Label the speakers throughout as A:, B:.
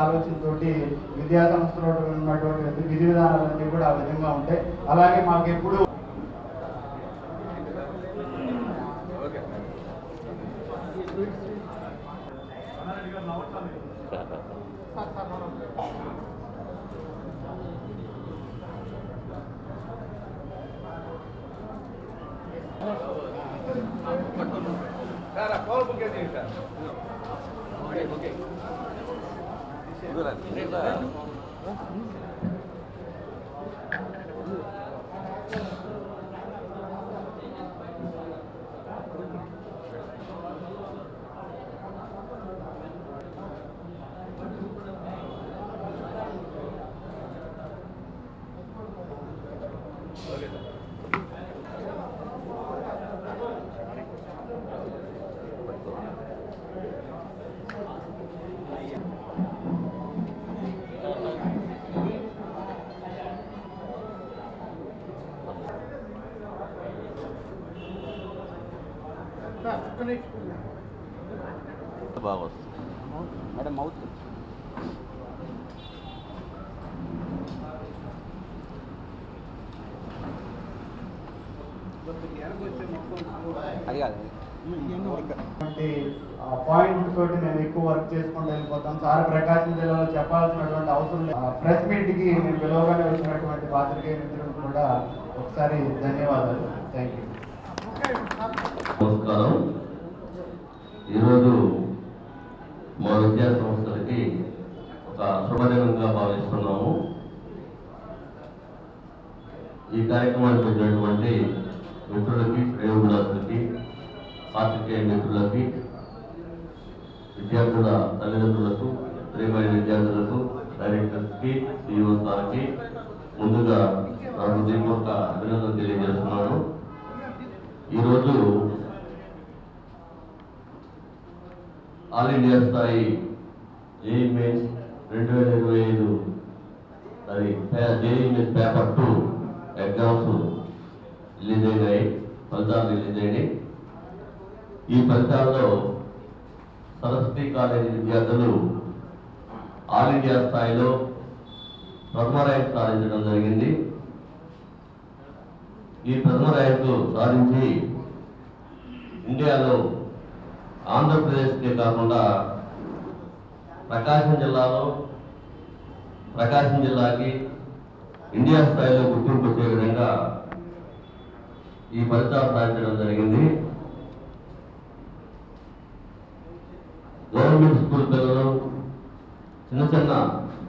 A: ఆలోచనతోటి విద్యా సంస్థలో ఉన్నటువంటి విధి విధానాలన్నీ కూడా ఆ విధంగా ఉంటాయి. అలాగే మాకు ఎప్పుడు 这个感觉。
B: 一个来，బాగా వస్తుంది
C: మేడం మౌత్. అది కాదు.
A: పాయింట్ తోటి మేము ఎక్కువ వర్క్ చేసుకుంటూ వెళ్ళిపోతాం. సార్ ప్రకాశం జిల్లాలో చెప్పాల్సినటువంటి అవసరం లేదు. ప్రెస్ మీట్కి నేను పిలవగానే వచ్చినటువంటి పాత్రికేయ మిత్రులకు కూడా ఒకసారి ధన్యవాదాలు. థ్యాంక్ యూ
B: నమస్కారం. ఈరోజు మా విద్యా సంస్థలకి ఒక శుభదినంగా భావిస్తున్నాము. ఈ కార్యక్రమానికి వచ్చినటువంటి మిత్రులకి ప్రయోగులకి పాత్రికేయ మిత్రులకి విద్యార్థుల తల్లిదండ్రులకు ప్రియమైన విద్యార్థులకు డైరెక్టర్స్కి సిఇఓ సార్కి ముందుగా నా హృదయపూర్వక అభినందన తెలియజేస్తున్నాను. ఈరోజు ఆల్ ఇండియా స్థాయి జేఈ మెయిన్స్ రెండు వేల ఇరవై ఐదు అది JEE mains paper two exams release అయినాయి ఫలితాలు రిలీజ్ అయినాయి ఈ ఫలితాల్లో సరస్వతి కాలేజీ విద్యార్థులు ఆల్ ఇండియా స్థాయిలో ప్రథమ ర్యాంక్ సాధించడం జరిగింది. ఈ ప్రథమ ర్యాంకు సాధించి ఇండియాలో ఆంధ్రప్రదేశ్కే కాకుండా ప్రకాశం జిల్లాలో ప్రకాశం జిల్లాకి ఇండియా స్థాయిలో గుర్తింపు వచ్చే విధంగా ఈ ఫలితాలు సాధించడం జరిగింది. గవర్నమెంట్ స్కూల్ పిల్లలు చిన్న చిన్న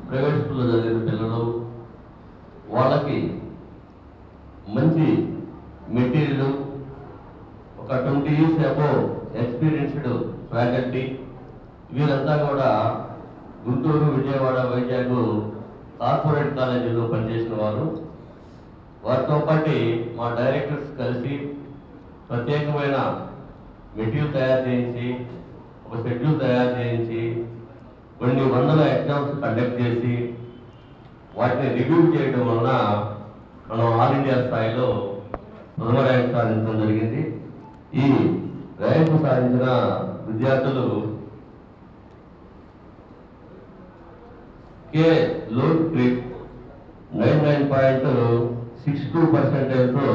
B: ప్రైవేట్ స్కూల్లో చదివిన పిల్లలు వాళ్ళకి మంచి మెటీరియల్ ఒక twenty years above experienced faculty వీరంతా కూడా గుంటూరు విజయవాడ వైజాగ్ కార్పొరేట్ కాలేజీలో పనిచేసిన వారు. వారితో పాటు మా డైరెక్టర్స్ కలిసి ప్రత్యేకమైన మెటీరియల్ తయారు చేయించి ఒక షెడ్యూల్ తయారు చేయించి కొన్ని వందల ఎగ్జామ్స్ కండక్ట్ చేసి వాటిని రివ్యూ చేయడం వలన మనం ఆల్ ఇండియా స్థాయిలో ప్రథమ ర్యాంక్ సాధించడం జరిగింది. ఈ ర్యాంకు సాధించిన విద్యార్థులు కే లోన్ క్రిప్ nine nine point six two పర్సెంటేజ్తో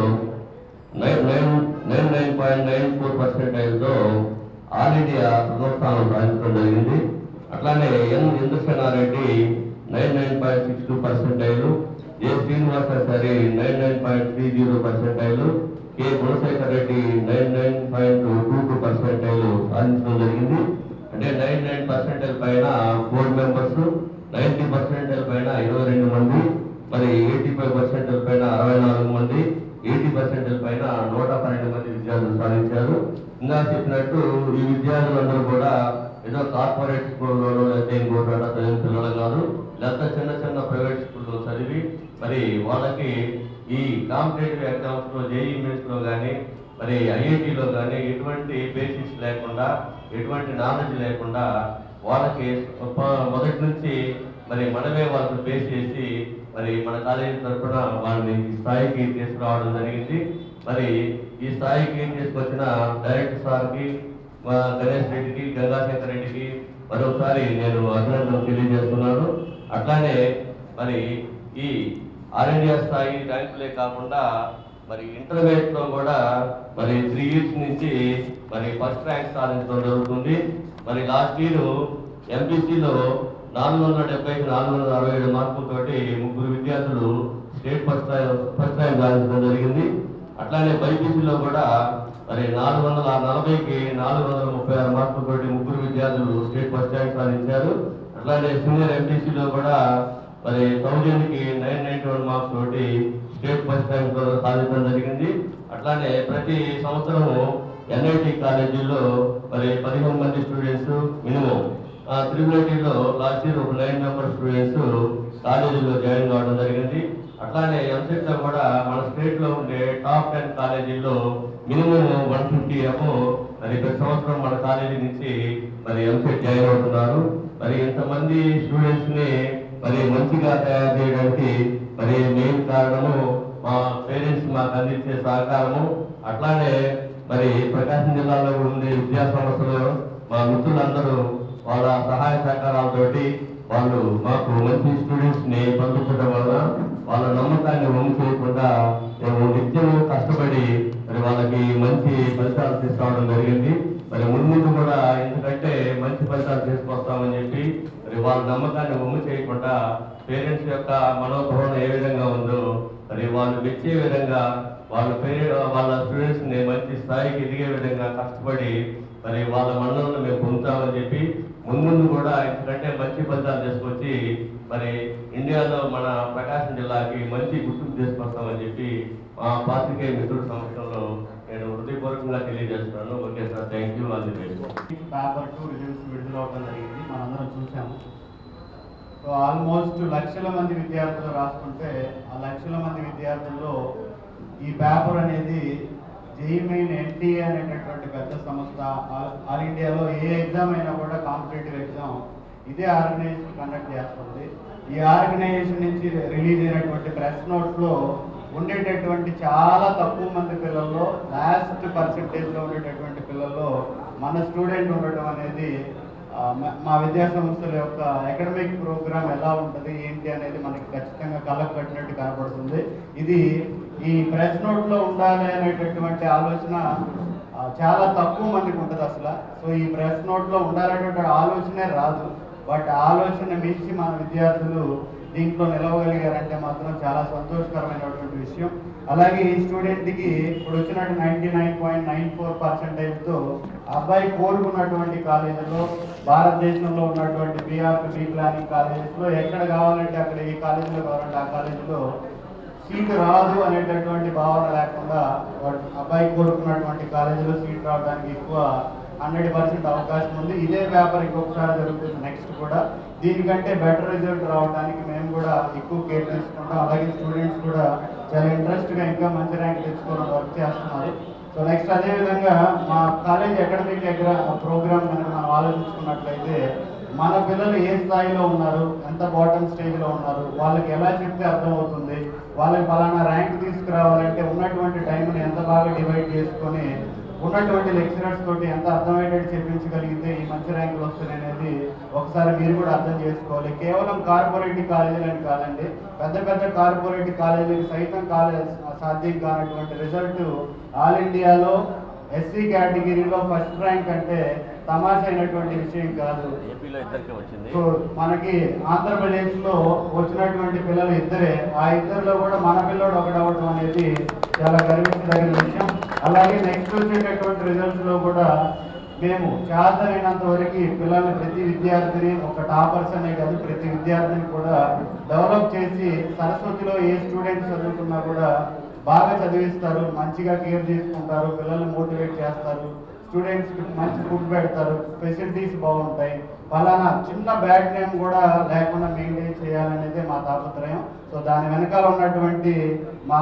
B: nine nine nine nine point nine four పర్సెంటేజ్తో all India ప్రథమ స్థానం సాధించడం జరిగింది. అట్లానే N Indrasena Reddy nine nine point six two percentile A Srinivasachari nine nine point three zero percentile K Gunashekar Reddy nine nine point two two percentile సాధించడం జరిగింది. అంటే nine nine percentile పైన four members ninety percentile పైన ఇరవై రెండు మంది మరి eighty five percentile పైన అరవై నాలుగు మంది ఎయిటీ పర్సెంటైల్ పైన నూట పన్నెండు మంది విద్యార్థులు సాధించారు. ఇంకా చెప్పినట్టు ఈ విద్యార్థులందరూ కూడా ఏదో కార్పొరేట్ స్కూల్లోనో లేకపోతే ఇంకోటో చదివిన పిల్లలు కాదు లేకపోతే చిన్న చిన్న ప్రైవేట్ స్కూల్లో చదివి మరి వాళ్ళకి ఈ కాంపిటేటివ్ ఎగ్జామ్స్లో జేఈ మెయిన్స్లో కానీ మరి ఐఐటిలో కానీ ఎటువంటి బేసిక్స్ లేకుండా ఎటువంటి నాలెడ్జ్ లేకుండా వాళ్ళకి మొదటి నుంచి మరి మనమే వాళ్ళని బేస్ చేసి మరి మన కాలేజీ తరఫున వాళ్ళని ఈ స్థాయికి తీసుకురావడం జరిగింది. మరి ఈ స్థాయికి ఏం తీసుకొచ్చిన డైరెక్టర్ సార్కి మా గణేష్ రెడ్డికి గంగాశంకర్ రెడ్డికి మరొకసారి నేను అభినందనలు తెలియజేస్తున్నాను. అట్లానే మరి ఈ ఆల్ ఇండియా స్థాయి ర్యాంకులే కాకుండా మరి ఇంటర్మీడియట్లో కూడా మరి త్రీ ఇయర్స్ నుంచి మరి ఫస్ట్ ర్యాంక్ సాధించడం జరుగుతుంది. మరి లాస్ట్ ఇయర్ ఎంపీసీలో నాలుగు వందల డెబ్బైకి నాలుగు వందల అరవై ఏడు మార్కులతోటి ముగ్గురు విద్యార్థులు స్టేట్ ఫస్ట్ ఫస్ట్ ర్యాంక్ సాధించడం జరిగింది. అట్లానే బైపీసీలో కూడా మరి నాలుగు వందల నలభైకి నాలుగు వందల ముప్పై ఆరు మార్కులతోటి ముగ్గురు విద్యార్థులు స్టేట్ ఫస్ట్ ర్యాంక్ సాధించారు. అట్లానే సీనియర్ ఎంపీసీలో కూడా మరి థౌజండ్కి నైన్ నైన్టీ వన్ మార్క్స్ తోటి స్టేట్ ఫస్ట్ ర్యాంక్ సాధించడం జరిగింది. అట్లానే ప్రతి సంవత్సరము ఎన్ఐటి కాలేజీల్లో మరి పదిహేను మంది స్టూడెంట్స్ మినిమం. త్రిబులటీలో లాస్ట్ ఇయర్ ఒక నైన్ మెంబర్ స్టూడెంట్స్ కాలేజీలో జాయిన్ కావడం జరిగింది. అట్లానే ఎంసెట్లో కూడా మన స్టేట్లో ఉండే టాప్ టెన్ కాలేజీల్లో మినిమం వన్ ఫిఫ్టీ అబో మరి ప్రతి సంవత్సరం మన కాలేజీ నుంచి మరి ఎంసెట్ జాయిన్ అవుతున్నారు. మరి ఎంతమంది స్టూడెంట్స్ని మరి మంచిగా తయారు చేయడానికి మరి మెయిన్ కారణము మా పేరెంట్స్ మాకు అందించే సహకారము. అట్లానే మరి ప్రకాశం జిల్లాలో ఉండే విద్యా సంస్థలు మా మిత్రులందరూ వాళ్ళ సహాయ సహకారాలతోటి వాళ్ళు మాకు మంచి స్టూడెంట్స్ని పంపించడం వలన వాళ్ళ నమ్మకాన్ని వమ్ము చేయకుండా మేము నిత్యం కష్టపడి మరి వాళ్ళకి మంచి ఫలితాలు తీసుకోవడం జరిగింది. మరి ముందు ముందు కూడా ఎందుకంటే మంచి ఫలితాలు తీసుకొస్తామని చెప్పి మరి వాళ్ళ నమ్మకాన్ని వమ్ము చేయకుండా పేరెంట్స్ యొక్క మనోభావన ఏ విధంగా ఉందో మరి వాళ్ళు మెచ్చే విధంగా వాళ్ళ పేరెంట్ వాళ్ళ స్టూడెంట్స్ని మంచి స్థాయికి ఎదిగే విధంగా కష్టపడి మరి వాళ్ళ మనలను మేము పొందుతామని చెప్పి ముందు కూడా ఎందుకంటే మంచి ఫలితాలు తీసుకొచ్చి మరి ఇండియాలో మన ప్రకాశం జిల్లాకి మంచి గుర్తింపు తీసుకొస్తామని చెప్పి మా పాత్రికేయ మిత్రుల సంవత్సరంలో నేను హృదయపూర్వకంగా తెలియజేస్తున్నాను. Okay sir thank you all the best
A: paper two results విడుదల అవడం జరిగింది. మనందరం చూసాము సో ఆల్మోస్ట్ లక్షల మంది విద్యార్థులు రాసుకుంటే ఆ లక్షల మంది విద్యార్థుల్లో ఈ పేపర్ అనేది జేఈ మెయిన్ ఎన్టీఏ అనేటటువంటి పెద్ద సంస్థ. ఆల్- ఆల్ ఇండియాలో ఏ ఎగ్జామ్ అయినా కూడా కాంపిటేటివ్ ఎగ్జామ్ ఇదే ఆర్గనైజేషన్ కండక్ట్ చేస్తుంది. ఈ ఆర్గనైజేషన్ నుంచి రిలీజ్ అయినటువంటి ప్రెస్ నోట్స్లో ఉండేటటువంటి చాలా తక్కువ మంది పిల్లల్లో లాస్ట్ పర్సెంటేజ్లో ఉండేటటువంటి పిల్లల్లో మన స్టూడెంట్ ఉండటం అనేది మా విద్యా సంస్థల యొక్క అకాడమిక్ ప్రోగ్రామ్ ఎలా ఉంటుంది ఏంటి అనేది మనకి ఖచ్చితంగా కళ్ళకు కట్టినట్టు కనపడుతుంది ఇది ఈ ప్రెస్ నోట్లో ఉండాలి అనేటటువంటి ఆలోచన చాలా తక్కువ మందికి ఉంటుంది అసలు. సో ఈ ప్రెస్ నోట్లో ఉండాలనేటువంటి ఆలోచనే రాదు. బట్ ఆలోచన మించి మన విద్యార్థులు దీంట్లో నిలవగలిగారంటే మాత్రం చాలా సంతోషకరమైనటువంటి విషయం. అలాగే ఈ స్టూడెంట్కి ఇప్పుడు వచ్చినట్టు ninety nine point nine four పర్సెంటేజ్తో అబ్బాయి కోరుకున్నటువంటి కాలేజీలో భారతదేశంలో ఉన్నటువంటి బీఆర్పి బీ ప్లానింగ్ కాలేజెస్లో ఎక్కడ కావాలంటే అక్కడ ఈ కాలేజీలో కావాలంటే ఆ కాలేజీలో సీట్ రాదు అనేటటువంటి భావన లేకుండా అబ్బాయి కోరుకున్నటువంటి కాలేజీలో సీట్ రావడానికి ఎక్కువ హండ్రెడ్ పర్సెంట్ అవకాశం ఉంది. ఇదే వ్యాపారం ఇంకొకసారి జరుగుతుంది నెక్స్ట్ కూడా. దీనికంటే బెటర్ రిజల్ట్ రావడానికి మేము కూడా ఎక్కువ కేర్ తీసుకుంటాం. అలాగే స్టూడెంట్స్ కూడా చాలా ఇంట్రెస్ట్గా ఇంకా మంచి ర్యాంక్ తెచ్చుకున్న వర్క్ చేస్తున్నారు. సో నెక్స్ట్ అదేవిధంగా మా కాలేజ్ అకాడమిక్ ప్రోగ్రామ్ కనుక మనం ఆలోచించుకున్నట్లయితే మన పిల్లలు ఏ స్థాయిలో ఉన్నారు ఎంత బాటమ్ స్టేజ్లో ఉన్నారు వాళ్ళకి ఎలా చెప్తే అర్థమవుతుంది వాళ్ళకి పలానా ర్యాంక్ తీసుకురావాలంటే ఉన్నటువంటి టైంని ఎంత బాగా డివైడ్ చేసుకొని ఉన్నటువంటి లెక్చరర్స్ తోటి ఎంత అర్థమయ్యేటట్టు చెప్పించగలిగితే ఈ మంచి ర్యాంకులు వస్తాయి అనేది ఒకసారి మీరు కూడా అర్థం చేసుకోవాలి. కేవలం కార్పొరేట్ కాలేజీలని కాదండి పెద్ద పెద్ద కార్పొరేట్ కాలేజీలకు సైతం కాలేజ్ సాధ్యం కానటువంటి రిజల్ట్ ఆల్ ఇండియాలో ఎస్సీ కేటగిరీలో ఫస్ట్ ర్యాంక్ అంటే తమాషా అయినటువంటి విషయం కాదు. సో మనకి ఆంధ్రప్రదేశ్లో వచ్చినటువంటి పిల్లలు ఇద్దరే ఆ ఇద్దరిలో కూడా మన పిల్లోడు ఒకటి అవ్వడం అనేది చాలా గర్వించదగిన విషయం. అలాగే నెక్స్ట్ వచ్చేటటువంటి రిజల్ట్స్లో కూడా మేము చేతనైనంత వరకు పిల్లల్ని ప్రతి విద్యార్థిని ఒక టాపర్స్ అనే కాదు ప్రతి విద్యార్థిని కూడా డెవలప్ చేసి సరస్వతిలో ఏ స్టూడెంట్స్ చదువుకున్నా కూడా బాగా చదివిస్తారు మంచిగా కేర్ తీసుకుంటారు పిల్లల్ని మోటివేట్ చేస్తారు స్టూడెంట్స్కి మంచి ఫుడ్ పెడతారు ఫెసిలిటీస్ బాగుంటాయి. ఫలానా చిన్న బ్యాడ్ నేమ్ కూడా లేకుండా మెయింటైన్ చేయాలనేది మా తాపత్రయం. సో దాని వెనకాల ఉన్నటువంటి మా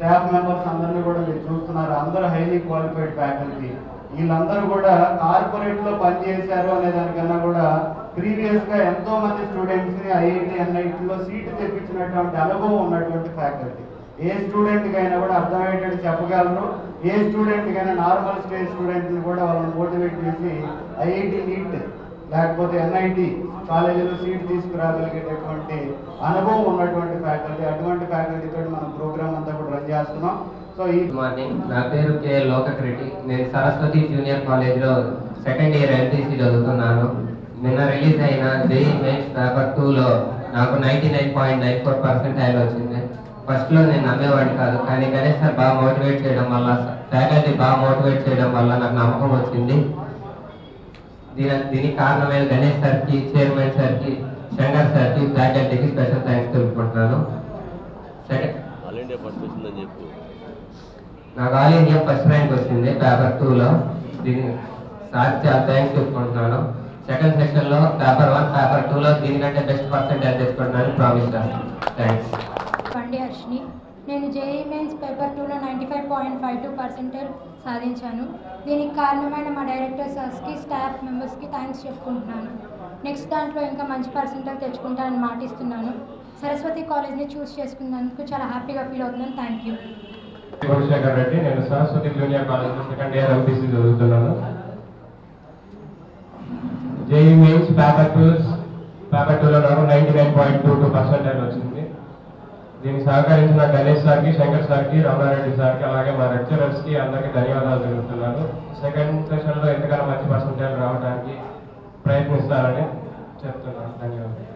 A: స్టాఫ్ మెంబర్స్ అందరినీ కూడా మీరు చూస్తున్నారు. అందరూ హైలీ క్వాలిఫైడ్ ఫ్యాకల్టీ వీళ్ళందరూ కూడా కార్పొరేట్లో పనిచేశారు అనే దానికన్నా కూడా ప్రీవియస్గా ఎంతో మంది స్టూడెంట్స్ని ఐఐటి ఎన్ఐటీలో సీటు తెప్పించినటువంటి అనుభవం ఉన్నటువంటి ఫ్యాకల్టీ ఏ స్టూడెంట్ కైనా కూడా అర్థమయ్యేటట్టు చెప్పగలరు. ఏ స్టూడెంట్ కైనా నార్మల్ స్టేజ్ స్టూడెంట్ని కూడా వాళ్ళని మోటివేట్ చేసి ఐఐటి నీట్ లేకపోతే ఎన్ఐటి కాలేజీలో సీట్ తీసుకురాగలిగేటటువంటి అనుభవం ఉన్నటువంటి ఫ్యాకల్టీ తోటి మనం ప్రోగ్రామ్ అంతా కూడా రన్ చేస్తున్నాం. సో ఈ
D: గుడ్ మార్నింగ్ నా పేరు కే లోకరెడ్డి. నేను సరస్వతి జూనియర్ కాలేజ్లో సెకండ్ ఇయర్ ఎంపీసీ చదువుతున్నాను. నిన్న రిలీజ్ అయిన జేఈ మెయిన్స్ పేపర్ టూలో నాకు ninety nine point nine four percentile వచ్చింది. ఫస్ట్లో నేను నమ్మేవాడిని కాదు కానీ గణేష్ సార్ బాగా మోటివేట్ చేయడం వల్ల ఫ్యాకల్టీ బాగా మోటివేట్ చేయడం వల్ల నాకు నమ్మకం వచ్చింది. దీని దీనికి కారణమైన గణేష్ సార్కి చైర్మన్ సార్కి శంకర్ సార్కి ఫ్యాకల్టీకి స్పెషల్ థ్యాంక్స్ తెలుపుకుంటున్నాను. సెకండ్
B: ఆల్ ఇండియా ఫస్ట్ వచ్చిందని చెప్పు
D: నాకు ఆల్ ఇండియా ఫస్ట్ ర్యాంక్ వచ్చింది పేపర్ టూలో. దీని సాక్షి థ్యాంక్స్ చెప్పుకుంటున్నాను. సెకండ్ సెక్షన్లో పేపర్ వన్ పేపర్ టూలో దీనికంటే బెస్ట్ పర్సెంటేజ్ తెచ్చుకుంటున్నాను ప్రామిస్ థ్యాంక్స్.
E: బండి హర్షిని నేను జేఈ మెయిన్స్ పేపర్ టూలో ninety five point five two percentage సాధించాను. దీనికి కారణమైన మా డైరెక్టర్ సార్స్కి స్టాఫ్ మెంబర్స్కి థ్యాంక్స్ చెప్పుకుంటున్నాను. నెక్స్ట్ దాంట్లో ఇంకా మంచి పర్సెంటేజ్ తెచ్చుకుంటానని మాటిస్తున్నాను. సరస్వతి కాలేజ్ని చూస్ చేసుకున్నందుకు చాలా హ్యాపీగా ఫీల్ అవుతున్నాను. Thank you.
F: గుణశేఖర్ రెడ్డి నేను Saraswati junior college second year MPC చదువుతున్నాను. జేఈ మెయిన్స్ పేపర్ టూల్స్ పేపర్ టూలో నాకు ninety nine point two two percentage వచ్చింది. దీనికి సహకరించిన గణేష్ సార్కి శంకర్ సార్కి రమణారెడ్డి సార్కి అలాగే మా లెక్చరర్స్కి అందరికీ ధన్యవాదాలు తెలుపుతున్నాను. సెకండ్ సెషన్లో ఎంతకన్నా మంచి పర్సెంటేజ్ రావడానికి ప్రయత్నిస్తారని చెప్తున్నాను. ధన్యవాదాలు.